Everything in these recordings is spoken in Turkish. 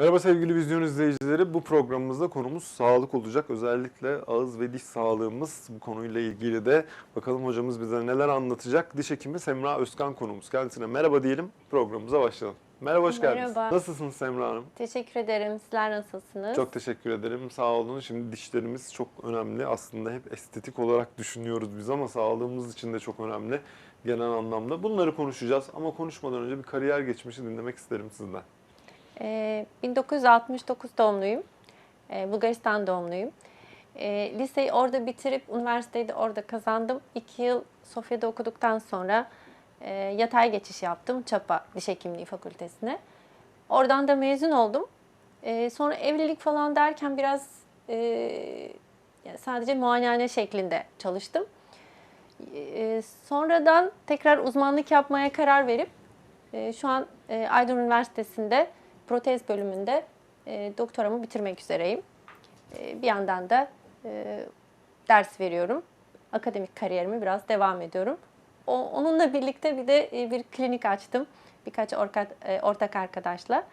Merhaba sevgili vizyon izleyicileri. Bu programımızda konumuz sağlık olacak. Özellikle ağız ve diş sağlığımız bu konuyla ilgili de bakalım hocamız bize neler anlatacak. Diş hekimi Semra Özkan konumuz. Kendisine merhaba diyelim. Programımıza başlayalım. Merhaba, hoş geldiniz. Merhaba. Nasılsınız Semra Hanım? Teşekkür ederim. Sizler nasılsınız? Çok teşekkür ederim. Sağ olun. Şimdi dişlerimiz çok önemli. Aslında hep estetik olarak düşünüyoruz biz ama sağlığımız için de çok önemli genel anlamda. Bunları konuşacağız ama konuşmadan önce bir kariyer geçmişi dinlemek isterim sizden. Ee, 1969 doğumluyum. Ee, Bulgaristan doğumluyum. Ee, liseyi orada bitirip üniversiteyi de orada kazandım. İki yıl Sofya'da okuduktan sonra e, yatay geçiş yaptım Çapa Diş Hekimliği Fakültesine. Oradan da mezun oldum. Ee, sonra evlilik falan derken biraz e, sadece muayenehane şeklinde çalıştım. Ee, sonradan tekrar uzmanlık yapmaya karar verip e, şu an Aydın Üniversitesi'nde protez bölümünde e, doktoramı bitirmek üzereyim. E, bir yandan da e, ders veriyorum. Akademik kariyerime biraz devam ediyorum. O, onunla birlikte bir de e, bir klinik açtım. Birkaç ortak, e, ortak arkadaşla.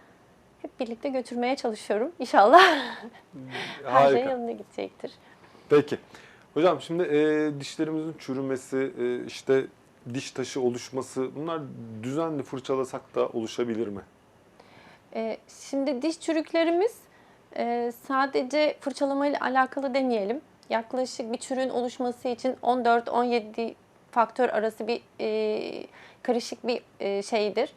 Hep birlikte götürmeye çalışıyorum. İnşallah her şey yanına gidecektir. Peki. Hocam şimdi e, dişlerimizin çürümesi, e, işte diş taşı oluşması bunlar düzenli fırçalasak da oluşabilir mi? Ee, Şimdi diş çürüklerimiz e, sadece fırçalamayla alakalı demeyelim. Yaklaşık bir çürüğün oluşması için 14-17 faktör arası bir e, karışık bir e, şeydir.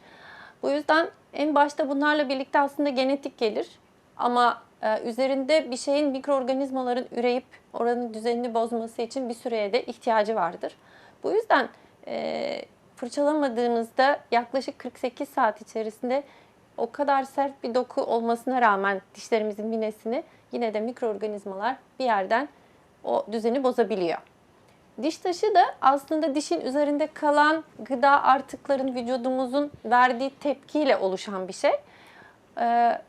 Bu yüzden en başta bunlarla birlikte aslında genetik gelir. Ama üzerinde bir şeyin mikroorganizmaların üreyip oranın düzenini bozması için bir süreye de ihtiyacı vardır. Bu yüzden fırçalamadığınızda yaklaşık 48 saat içerisinde o kadar sert bir doku olmasına rağmen dişlerimizin minesini yine de mikroorganizmalar bir yerden o düzeni bozabiliyor. Diş taşı da aslında dişin üzerinde kalan gıda artıkların vücudumuzun verdiği tepkiyle oluşan bir şey. Ee,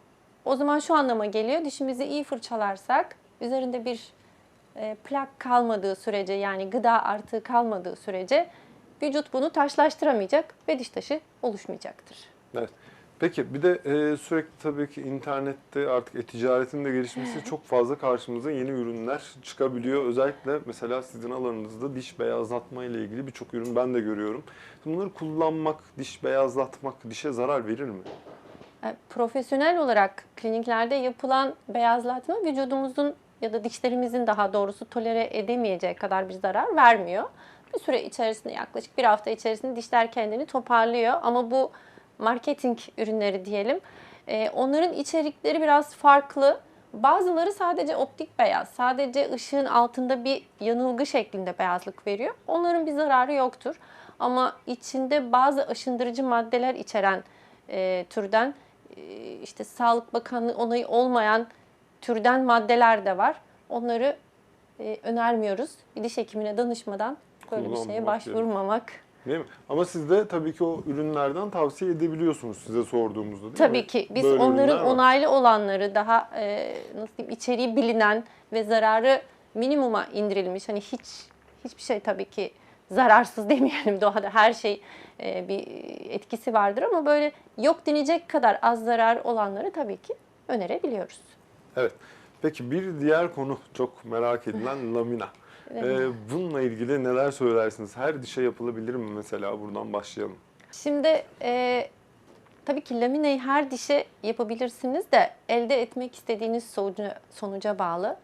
o zaman şu anlama geliyor. Dişimizi iyi fırçalarsak üzerinde bir e, plak kalmadığı sürece yani gıda artığı kalmadığı sürece vücut bunu taşlaştıramayacak ve diş taşı oluşmayacaktır. Evet. Peki bir de e, sürekli tabii ki internette artık e-ticaretin de gelişmesi çok fazla karşımıza yeni ürünler çıkabiliyor. Özellikle mesela sizin alanınızda diş beyazlatma ile ilgili birçok ürün ben de görüyorum. Bunları kullanmak, diş beyazlatmak dişe zarar verir mi? E, Profesyonel olarak kliniklerde yapılan beyazlatma vücudumuzun ya da dişlerimizin daha doğrusu tolere edemeyeceği kadar bir zarar vermiyor. Bir süre içerisinde yaklaşık bir hafta içerisinde dişler kendini toparlıyor ama bu marketing ürünleri diyelim. E, onların içerikleri biraz farklı. Bazıları sadece optik beyaz, sadece ışığın altında bir yanılgı şeklinde beyazlık veriyor. Onların bir zararı yoktur. Ama içinde bazı aşındırıcı maddeler içeren e, türden e, işte Sağlık Bakanlığı onayı olmayan türden maddeler de var. Onları e, önermiyoruz. Bir diş hekimine danışmadan böyle bir şeye başvurmamak. Değil mi? Ama siz de tabii ki o ürünlerden tavsiye edebiliyorsunuz size sorduğumuzda değil Tabii mi? ki biz Böyle onların onaylı olanları daha e, nasıl diyeyim içeriği bilinen ve zararı minimuma indirilmiş. Hani hiç hiçbir şey tabii ki zararsız demeyelim doğada her şey e, bir etkisi vardır ama böyle yok denecek kadar az zarar olanları tabii ki önerebiliyoruz. Evet. Peki bir diğer konu çok merak edilen lamina. Ee, bununla ilgili neler söylersiniz? Her dişe yapılabilir mi mesela? Buradan başlayalım. Şimdi e, tabii ki lamineyi her dişe yapabilirsiniz de elde etmek istediğiniz sonuca, sonuca bağlı.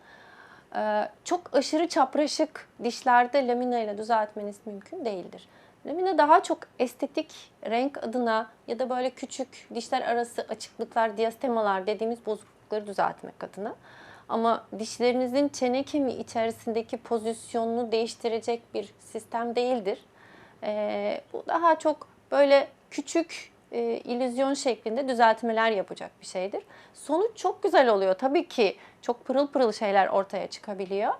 E, çok aşırı çapraşık dişlerde lamine ile düzeltmeniz mümkün değildir. Lamine daha çok estetik renk adına ya da böyle küçük dişler arası açıklıklar, diastemalar dediğimiz bozuklukları düzeltmek adına. Ama dişlerinizin çene kemiği içerisindeki pozisyonunu değiştirecek bir sistem değildir. Ee, bu daha çok böyle küçük e, illüzyon şeklinde düzeltmeler yapacak bir şeydir. Sonuç çok güzel oluyor. Tabii ki çok pırıl pırıl şeyler ortaya çıkabiliyor.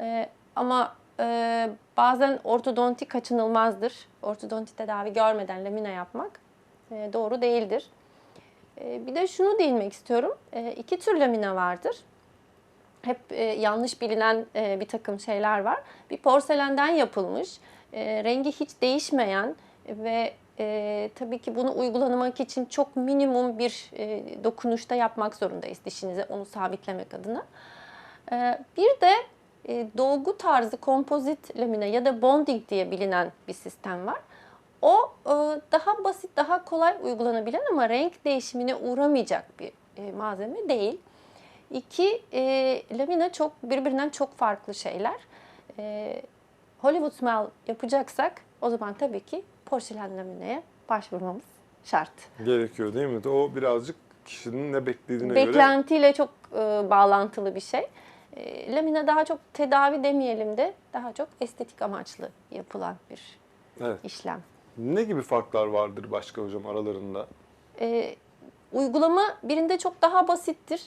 Ee, ama e, bazen ortodonti kaçınılmazdır. Ortodonti tedavi görmeden lamina yapmak e, doğru değildir. E, bir de şunu değinmek istiyorum. E, iki tür lamina vardır hep e, yanlış bilinen e, bir takım şeyler var. Bir porselenden yapılmış, e, rengi hiç değişmeyen ve e, tabii ki bunu uygulamak için çok minimum bir e, dokunuşta yapmak zorundayız dişinize onu sabitlemek adına. E, bir de e, dolgu tarzı kompozit lamine ya da bonding diye bilinen bir sistem var. O e, daha basit, daha kolay uygulanabilen ama renk değişimine uğramayacak bir e, malzeme değil. İki, e, lamine çok birbirinden çok farklı şeyler. E, Hollywood smile yapacaksak o zaman tabii ki porselen lamineye başvurmamız şart. Gerekiyor değil mi? O birazcık kişinin ne beklediğine göre Beklentiyle çok e, bağlantılı bir şey. E, lamine daha çok tedavi demeyelim de daha çok estetik amaçlı yapılan bir evet. işlem. Ne gibi farklar vardır başka hocam aralarında? E, uygulama birinde çok daha basittir.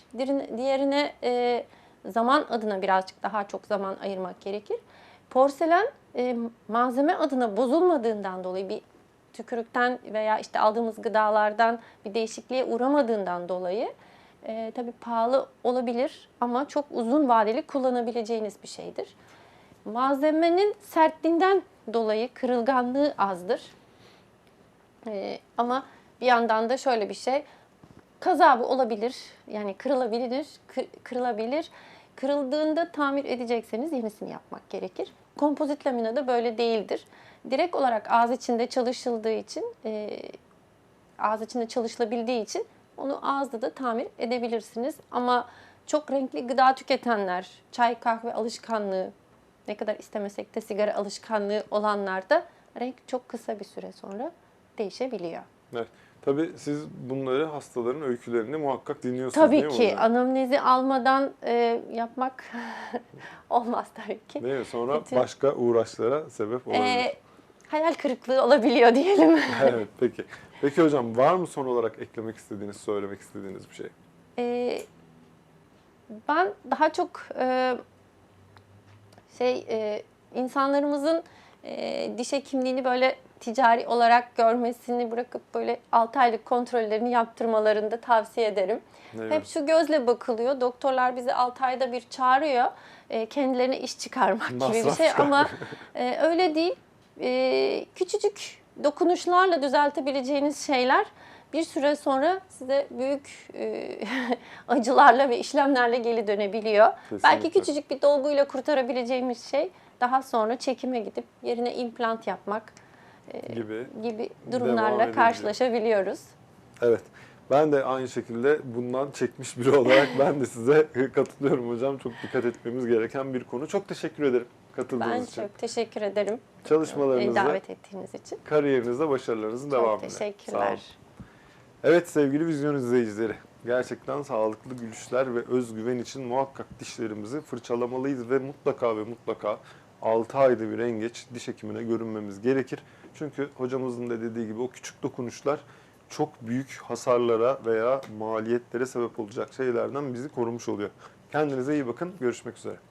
Diğerine, e, zaman adına birazcık daha çok zaman ayırmak gerekir. Porselen e, malzeme adına bozulmadığından dolayı bir tükürükten veya işte aldığımız gıdalardan bir değişikliğe uğramadığından dolayı e, tabii pahalı olabilir ama çok uzun vadeli kullanabileceğiniz bir şeydir. Malzemenin sertliğinden dolayı kırılganlığı azdır. E, ama bir yandan da şöyle bir şey, kaza bu olabilir. Yani kırılabilir, kı- kırılabilir. Kırıldığında tamir edecekseniz yenisini yapmak gerekir. Kompozit lamina da böyle değildir. Direkt olarak ağız içinde çalışıldığı için, e, ağız içinde çalışılabildiği için onu ağızda da tamir edebilirsiniz. Ama çok renkli gıda tüketenler, çay kahve alışkanlığı, ne kadar istemesek de sigara alışkanlığı olanlarda renk çok kısa bir süre sonra değişebiliyor. Evet. Tabii siz bunları hastaların öykülerini muhakkak dinliyorsunuz Tabii değil mi ki hocam? anamnezi almadan e, yapmak olmaz tabii ki. Değil mi? Sonra Bütün- başka uğraşlara sebep olabilir. E, hayal kırıklığı olabiliyor diyelim. evet peki. Peki hocam var mı son olarak eklemek istediğiniz, söylemek istediğiniz bir şey? E, ben daha çok e, şey e, insanlarımızın e, diş hekimliğini böyle ticari olarak görmesini bırakıp böyle 6 aylık kontrollerini yaptırmalarını da tavsiye ederim. Evet. Hep şu gözle bakılıyor. Doktorlar bizi 6 ayda bir çağırıyor. E, kendilerine iş çıkarmak gibi bir şey ama e, öyle değil. E, küçücük dokunuşlarla düzeltebileceğiniz şeyler bir süre sonra size büyük e, acılarla ve işlemlerle geri dönebiliyor. Kesinlikle. Belki küçücük bir dolguyla kurtarabileceğimiz şey daha sonra çekime gidip yerine implant yapmak e, Gibi. gibi durumlarla karşılaşabiliyoruz. Evet. Ben de aynı şekilde bundan çekmiş biri olarak ben de size katılıyorum hocam. Çok dikkat etmemiz gereken bir konu. Çok teşekkür ederim katıldığınız Ben için. çok teşekkür ederim. Çalışmalarınızda, davet ettiğiniz için. kariyerinizde başarılarınızın devamını. Çok Sağ olun. teşekkürler. Evet sevgili vizyon izleyicileri. Gerçekten sağlıklı gülüşler ve özgüven için muhakkak dişlerimizi fırçalamalıyız ve mutlaka ve mutlaka 6 ayda bir en geç diş hekimine görünmemiz gerekir. Çünkü hocamızın da dediği gibi o küçük dokunuşlar çok büyük hasarlara veya maliyetlere sebep olacak şeylerden bizi korumuş oluyor. Kendinize iyi bakın. Görüşmek üzere.